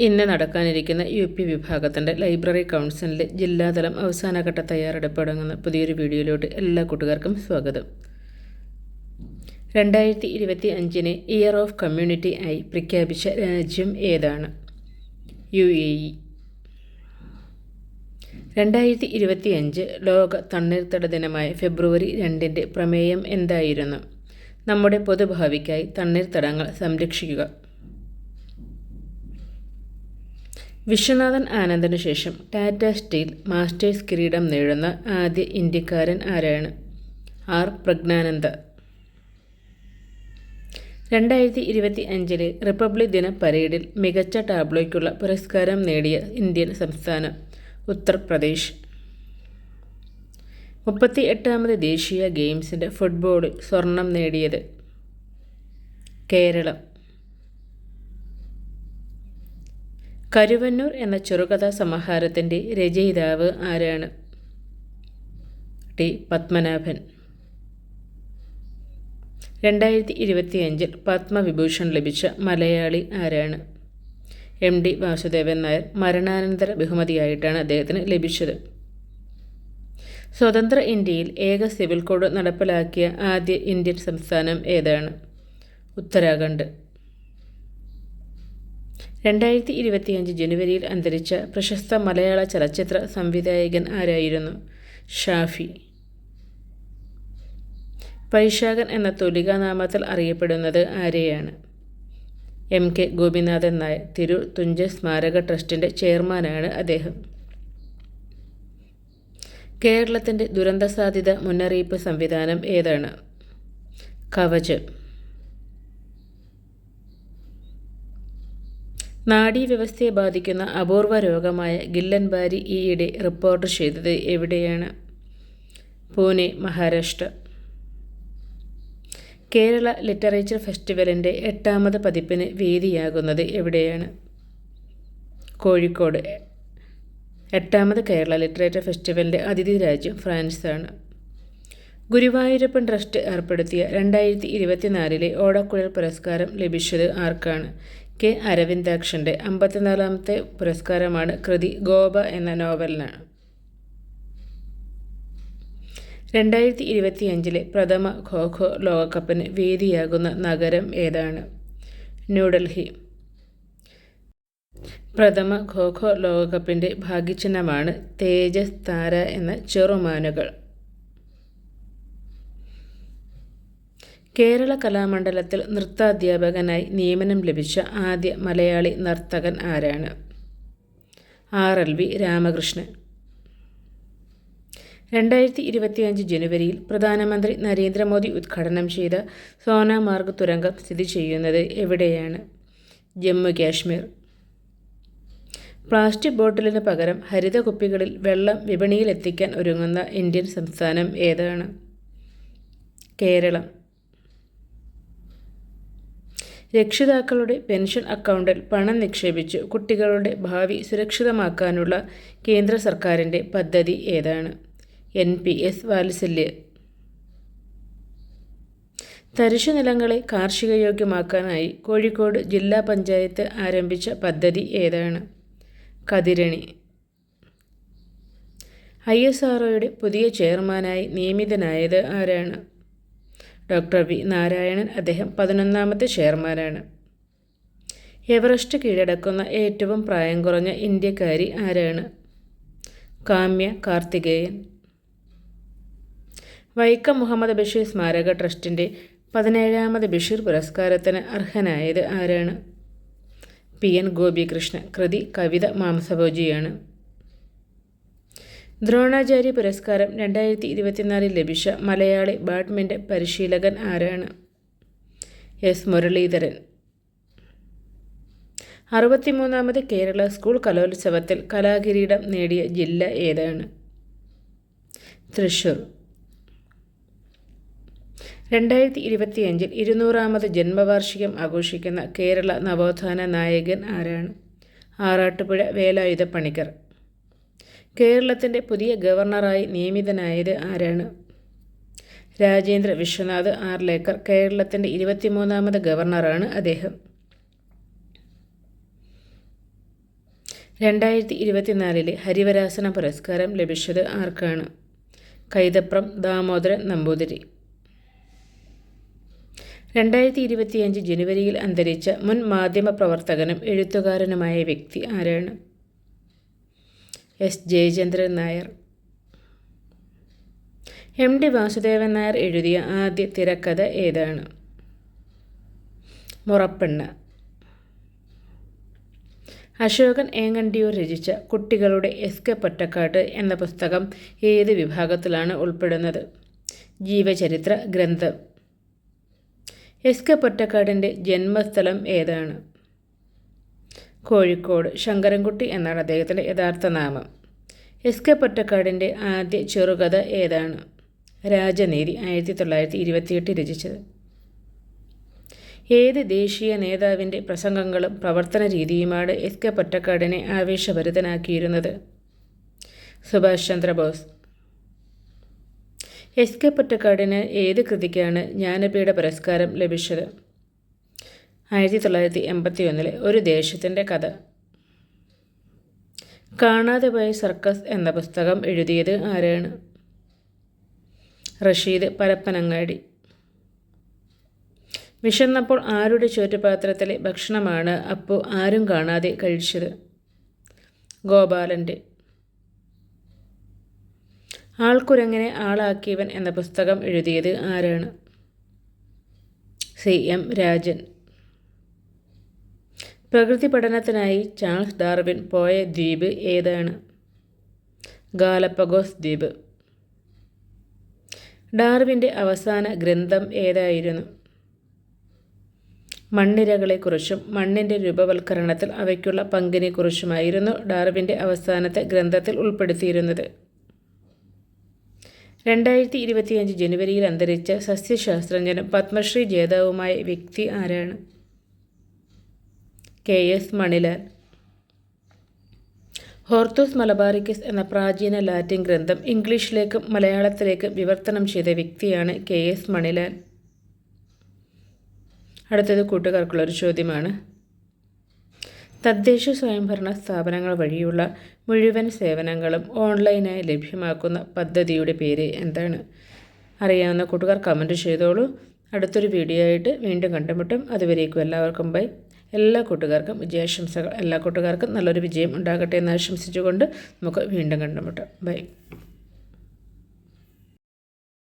ഇന്ന് നടക്കാനിരിക്കുന്ന U P വിഭാഗത്തിന്റെ ലൈബ്രറി കൗൺസിലിന്റെ ജില്ലാതലം അവസാനഘട്ട തയ്യാറെടുപ്പ് അടങ്ങുന്ന പുതിയൊരു വീഡിയോയിലോട്ട് എല്ലാ കൂട്ടുകാർക്കും സ്വാഗതം. രണ്ടായിരത്തി ഇരുപത്തി അഞ്ചിനെ ഇയർ ഓഫ് കമ്മ്യൂണിറ്റി ആയി പ്രഖ്യാപിച്ച രാജ്യം ഏതാണ്? U A E. രണ്ടായിരത്തി ഇരുപത്തി അഞ്ച് ലോക തണ്ണീർത്തട ദിനമായ ഫെബ്രുവരി രണ്ടിന്റെ പ്രമേയം എന്തായിരുന്നു? നമ്മുടെ പൊതുഭാവിക്കായി തണ്ണീർത്തടങ്ങൾ സംരക്ഷിക്കുക. വിശ്വനാഥൻ ആനന്ദിനു ശേഷം ടാറ്റ സ്റ്റീൽ മാസ്റ്റേഴ്സ് കിരീടം നേടുന്ന ആദ്യ ഇന്ത്യക്കാരൻ ആരാണ്? ആർ. പ്രജ്ഞാനന്ദ. രണ്ടായിരത്തി ഇരുപത്തി അഞ്ചിലെ റിപ്പബ്ലിക് ദിന പരേഡിൽ മികച്ച ടാബ്ലോയ്ക്കുള്ള പുരസ്കാരം നേടിയ ഇന്ത്യൻ സംസ്ഥാനം ഉത്തർപ്രദേശ്. മുപ്പത്തി എട്ടാമത് ദേശീയ ഗെയിംസിന്റെ ഫുട്ബോളിൽ സ്വർണം നേടിയത് കേരളം. കരുവന്നൂർ എന്ന ചെറുകഥാ സമാഹാരത്തിന്റെ രചയിതാവ് ആരാണ്? ടി. പത്മനാഭൻ. രണ്ടായിരത്തി ഇരുപത്തിയഞ്ചിൽ പത്മവിഭൂഷൺ ലഭിച്ച മലയാളി ആരാണ്? എം. ഡി വാസുദേവൻ നായർ മരണാനന്തര ബഹുമതിയായിട്ടാണ് അദ്ദേഹത്തിന് ലഭിച്ചത്. സ്വതന്ത്ര ഇന്ത്യയിൽ ഏക സിവിൽ കോഡ് നടപ്പിലാക്കിയ ആദ്യ ഇന്ത്യൻ സംസ്ഥാനം ഏതാണ്? ഉത്തരാഖണ്ഡ്. രണ്ടായിരത്തി ഇരുപത്തിയഞ്ച് ജനുവരിയിൽ അന്തരിച്ച പ്രശസ്ത മലയാള ചലച്ചിത്ര സംവിധായകൻ ആരായിരുന്നു? ഷാഫി. വൈശാഖൻ എന്ന തൊലികാനാമത്തിൽ അറിയപ്പെടുന്നത് ആരെയാണ്? M K Gopinathan Nair. തിരു തുഞ്ച സ്മാരക ട്രസ്റ്റിന്റെ ചെയർമാനാണ് അദ്ദേഹം. കേരളത്തിന്റെ ദുരന്ത സാധ്യത മുന്നറിയിപ്പ് സംവിധാനം ഏതാണ്? കവചം. നാഡീവ്യവസ്ഥയെ ബാധിക്കുന്ന അപൂർവ രോഗമായ ഗില്ലൻ ബാരി ഈയിടെ റിപ്പോർട്ട് ചെയ്തത് എവിടെയാണ്? പൂനെ മഹാരാഷ്ട്ര. കേരള ലിറ്ററേച്ചർ ഫെസ്റ്റിവലിന്റെ എട്ടാമത് പതിപ്പിന് വേദിയാകുന്നത് എവിടെയാണ്? കോഴിക്കോട്. എട്ടാമത് കേരള ലിറ്ററേച്ചർ ഫെസ്റ്റിവലിന്റെ അതിഥി രാജ്യം ഫ്രാൻസാണ്. ഗുരുവായൂരപ്പൻ ട്രസ്റ്റ് ഏർപ്പെടുത്തിയ രണ്ടായിരത്തി ഇരുപത്തിനാലിലെ ഓടക്കുഴൽ പുരസ്കാരം ലഭിച്ചത് ആർക്കാണ്? കെ. അരവിന്ദാക്ഷന്റെ അമ്പത്തിനാലാമത്തെ പുരസ്കാരമാണ് കൃതി ഗോപ എന്ന നോവലിനാണ് രണ്ടായിരത്തി ഇരുപത്തിയഞ്ചിലെ പ്രഥമ ഖോഖോ ലോകകപ്പിന് വേദിയാകുന്ന നഗരം ഏതാണ്? ന്യൂഡൽഹി. പ്രഥമ ഖോഖോ ലോകകപ്പിന്റെ ഭാഗ്യചിഹ്നമാണ് തേജസ് താര എന്ന ചെറുമാനുകൾ. കേരള കലാമണ്ഡലത്തിൽ നൃത്താധ്യാപകനായി നിയമനം ലഭിച്ച ആദ്യ മലയാളി നർത്തകൻ ആരാണ്? ആർ. എൽ. വി. രാമകൃഷ്ണൻ. രണ്ടായിരത്തി ഇരുപത്തിയഞ്ച് ജനുവരിയിൽ പ്രധാനമന്ത്രി നരേന്ദ്രമോദി ഉദ്ഘാടനം ചെയ്ത സോനാമാർഗ് തുരങ്കം സ്ഥിതി ചെയ്യുന്നത് എവിടെയാണ്? ജമ്മു കാശ്മീർ. പ്ലാസ്റ്റിക് ബോട്ടിലിന് പകരം ഹരിത കുപ്പികളിൽ വെള്ളം വിപണിയിലെത്തിക്കാൻ ഒരുങ്ങുന്ന ഇന്ത്യൻ സംസ്ഥാനം ഏതാണ്? കേരളം. രക്ഷിതാക്കളുടെ പെൻഷൻ അക്കൗണ്ടിൽ പണം നിക്ഷേപിച്ച് കുട്ടികളുടെ ഭാവി സുരക്ഷിതമാക്കാനുള്ള കേന്ദ്ര സർക്കാരിന്റെ പദ്ധതി ഏതാണ്? എൻ പി എസ് വാത്സല്യ. തരിശു നിലങ്ങളെ കാർഷികയോഗ്യമാക്കാനായി കോഴിക്കോട് ജില്ലാ പഞ്ചായത്ത് ആരംഭിച്ച പദ്ധതി ഏതാണ്? കതിരണി. ഐ എസ് ആർ പുതിയ ചെയർമാനായി നിയമിതനായത് ആരാണ്? ഡോക്ടർ വി നാരായണൻ അദ്ദേഹം പതിനൊന്നാമത്തെ ചെയർമാനാണ്. എവറസ്റ്റ് കീഴടക്കുന്ന ഏറ്റവും പ്രായം കുറഞ്ഞ ഇന്ത്യക്കാരി ആരാണ്? കാമ്യ കാർത്തികേയൻ. വൈക്കം മുഹമ്മദ് ബഷീർ സ്മാരക ട്രസ്റ്റിന്റെ പതിനേഴാമത് ബഷീർ പുരസ്കാരത്തിന് അർഹനായത് ആരാണ്? പി. എൻ. ഗോപികൃഷ്ണ കൃതി കവിത മാംസഭോജിയാണ്. ദ്രോണാചാര്യ പുരസ്കാരം രണ്ടായിരത്തി ഇരുപത്തിനാലിൽ ലഭിച്ച മലയാളി ബാഡ്മിന്റൺ പരിശീലകൻ ആരാണ്? എസ്. മുരളീധരൻ. അറുപത്തിമൂന്നാമത് കേരള സ്കൂൾ കലോത്സവത്തിൽ കലാകിരീടം നേടിയ ജില്ല ഏതാണ്? തൃശൂർ. രണ്ടായിരത്തി ഇരുപത്തിയഞ്ചിൽ ഇരുന്നൂറാമത് ജന്മവാർഷികം ആഘോഷിക്കുന്ന കേരള നവോത്ഥാന നായകൻ ആരാണ്? ആറാട്ടുപുഴ വേലായുധ പണിക്കർ. കേരളത്തിന്റെ പുതിയ ഗവർണറായി നിയമിതനായത് ആരാണ്? രാജേന്ദ്ര വിശ്വനാഥ് ആർലേക്കർ കേരളത്തിന്റെ ഇരുപത്തിമൂന്നാമത് ഗവർണറാണ് അദ്ദേഹം. രണ്ടായിരത്തി ഇരുപത്തിനാലിലെ ഹരിവരാസന പുരസ്കാരം ലഭിച്ചത് ആർക്കാണ്? കൈതപ്രം ദാമോദരൻ നമ്പൂതിരി. രണ്ടായിരത്തി ഇരുപത്തിയഞ്ച് ജനുവരിയിൽ അന്തരിച്ച മുൻ മാധ്യമ പ്രവർത്തകനും എഴുത്തുകാരനുമായ വ്യക്തി ആരാണ്? S. Jayachandran Nair. M. D. Vasudevan Nair എഴുതിയ ആദ്യ തിരക്കഥ ഏതാണ്? മുറപ്പെണ്ണ്. അശോകൻ ഏങ്ങണ്ടിയൂർ രചിച്ച കുട്ടികളുടെ എസ് കെ പൊറ്റക്കാട്ട് എന്ന പുസ്തകം ഏത് വിഭാഗത്തിലാണ് ഉൾപ്പെടുന്നത്? ജീവചരിത്ര ഗ്രന്ഥം. എസ് കെ പൊറ്റക്കാടിന്റെ ജന്മസ്ഥലം ഏതാണ്? കോഴിക്കോട് ശങ്കരൻകുട്ടി എന്നാണ് അദ്ദേഹത്തിന്റെ യഥാർത്ഥ നാമം. എസ് കെ പൊറ്റക്കാടിന്റെ ആദ്യ ചെറുകഥ ഏതാണ്? രാജനീതി ആയിരത്തി തൊള്ളായിരത്തി ഇരുപത്തിയെട്ട് രചിച്ചത്. ഏത് ദേശീയ നേതാവിന്റെ പ്രസംഗങ്ങളും പ്രവർത്തന രീതിയുമാണ് എസ് കെ പൊറ്റക്കാടിനെ ആവേശഭരിതനാക്കിയിരുന്നത്? സുഭാഷ് ചന്ദ്രബോസ്. എസ് കെ പൊറ്റക്കാടിന് ഏത് കൃതിക്കാണ് ജ്ഞാനപീഠ പുരസ്കാരം ലഭിച്ചത്? ആയിരത്തി തൊള്ളായിരത്തി എൺപത്തി ഒന്നിലെ ഒരു ദേശത്തിന്റെ കഥ. കാണാതെ പോയ സർക്കസ് എന്ന പുസ്തകം എഴുതിയത് ആരാണ്? റഷീദ് പരപ്പനങ്ങാടി. വിശന്നപ്പോൾ ആരുടെ ചോറ്റുപാത്രത്തിലെ ഭക്ഷണമാണ് അപ്പോൾ ആരും കാണാതെ കഴിച്ചത്? ഗോപാലന്റെ. ആൾക്കുരങ്ങനെ ആളാക്കിയവൻ എന്ന പുസ്തകം എഴുതിയത് ആരാണ്? സി. എം. രാജൻ. പ്രകൃതി പഠനത്തിനായി ചാൾസ് ഡാർവിൻ പോയ ദ്വീപ് ഏതാണ്? ഗാലപ്പഗോസ് ദ്വീപ്. ഡാർവിന്റെ അവസാന ഗ്രന്ഥം ഏതായിരുന്നു? മണ്ണിരകളെക്കുറിച്ചും മണ്ണിന്റെ രൂപവൽക്കരണത്തിൽ അവയ്ക്കുള്ള പങ്കിനെക്കുറിച്ചുമായിരുന്നു ഡാർവിന്റെ അവസാനത്തെ ഗ്രന്ഥത്തിൽ ഉൾപ്പെടുത്തിയിരുന്നത്. രണ്ടായിരത്തി ഇരുപത്തിയഞ്ച് ജനുവരിയിൽ അന്തരിച്ച സസ്യശാസ്ത്രജ്ഞനും പത്മശ്രീ ജേതാവുമായ വ്യക്തി ആരാണ്? K S Manilal. Hortus Malabaricus എന്ന പ്രാചീന ലാറ്റിൻ ഗ്രന്ഥം ഇംഗ്ലീഷിലേക്കും മലയാളത്തിലേക്കും വിവർത്തനം ചെയ്ത വ്യക്തിയാണ് കെ എസ് മണിലാൽ. അടുത്തത് കൂട്ടുകാർക്കുള്ളൊരു ചോദ്യമാണ്. തദ്ദേശ സ്വയംഭരണ സ്ഥാപനങ്ങൾ വഴിയുള്ള മുഴുവൻ സേവനങ്ങളും ഓൺലൈനായി ലഭ്യമാക്കുന്ന പദ്ധതിയുടെ പേര് എന്താണ്? അറിയാവുന്ന കൂട്ടുകാർ കമന്റ് ചെയ്തോളൂ. അടുത്തൊരു വീഡിയോ ആയിട്ട് വീണ്ടും കണ്ടുമുട്ടും. അതുവരേക്കും എല്ലാവർക്കും ബൈ എല്ലാ കൂട്ടുകാർക്കും വിജയാശംസകൾ. എല്ലാ കൂട്ടുകാർക്കും നല്ലൊരു വിജയം ഉണ്ടാകട്ടെ എന്ന് ആശംസിച്ചുകൊണ്ട് നമുക്ക് വീണ്ടും കണ്ടുമുട്ടാം. ബൈ.